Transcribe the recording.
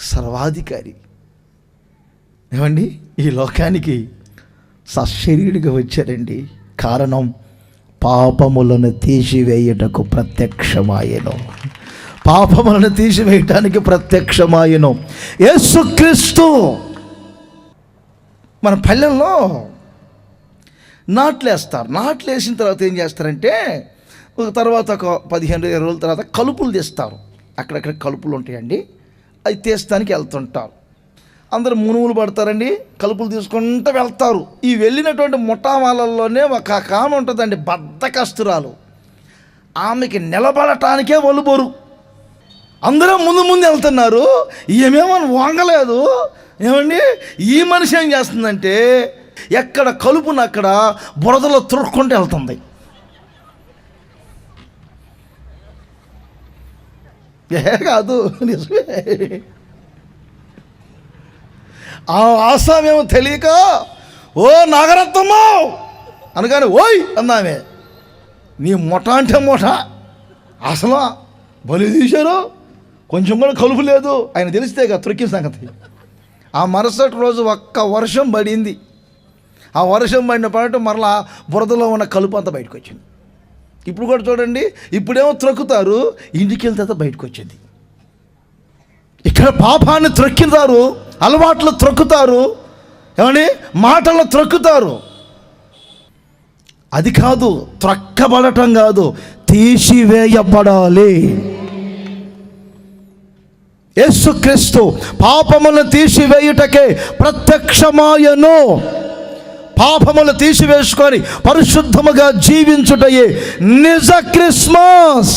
సర్వాధికారి. ఏమండి? ఈ లోకానికి సశరీరుడిగా వచ్చారండి. కారణం పాపములను తీసివేయుటకు ప్రత్యక్షమాయను. పాపములను తీసివేయటానికి ప్రత్యక్షమాయను. యేసుక్రీస్తు! మన పల్లెల్లో నాట్లు వేస్తారు నాట్లు వేసిన తర్వాత ఏం చేస్తారంటే ఒక తర్వాత ఒక పదిహేను ఇరవై రోజుల తర్వాత కలుపులు తీస్తారు. అక్కడక్కడ కలుపులు ఉంటాయండి. అది తీస్తానికి వెళ్తుంటారు. అందరూ మునుములు పడతారండి కలుపులు తీసుకుంటూ వెళ్తారు. ఈ వెళ్ళినటువంటి ముఠామాలల్లోనే ఒక ఆమె ఉంటుందండి బద్దకస్తురాలు. ఆమెకి నిలబడటానికే వలుబోరు. అందరూ ముందు ముందు వెళ్తున్నారు ఏమేమని వంగలేదు. ఏమండి? ఈ మనిషి ఏం చేస్తుందంటే ఎక్కడ కలుపునక్కడ బురదలో తురుక్కుంటూ వెళ్తుంది. ఏ కాదు నిజమే. ఆ ఆసామేమో తెలియక ఓ నాగరత్నమ్మా అనగానే ఓయ్! అన్నామే నీ మొట అంటే మొట. అసలు బలి తీశారు. కొంచెం కూడా కలుపు లేదు. ఆయన తెలిస్తే కదా త్రొక్కిన సంగతి. ఆ మరుసటి రోజు ఒక్క వర్షం పడింది. ఆ వర్షం పడిన పడటం మరలా బురదలో ఉన్న కలుపు అంతా బయటకు వచ్చింది. ఇప్పుడు కూడా చూడండి ఇప్పుడేమో త్రొక్కుతారు ఇంటికి వెళ్తే బయటకు వచ్చేది. ఇక్కడ పాపాన్ని త్రొక్కితారు అలవాట్లు త్రొక్కుతారు ఏమని మాటలు త్రొక్కుతారు. అది కాదు త్రక్కబడటం కాదు తీసివేయబడాలి. యేసుక్రీస్తు పాపములను తీసివేయుటకే ప్రత్యక్షమాయను. పాపములు తీసివేసుకొని పరిశుద్ధముగా జీవించుటయే నిజ క్రిస్మస్.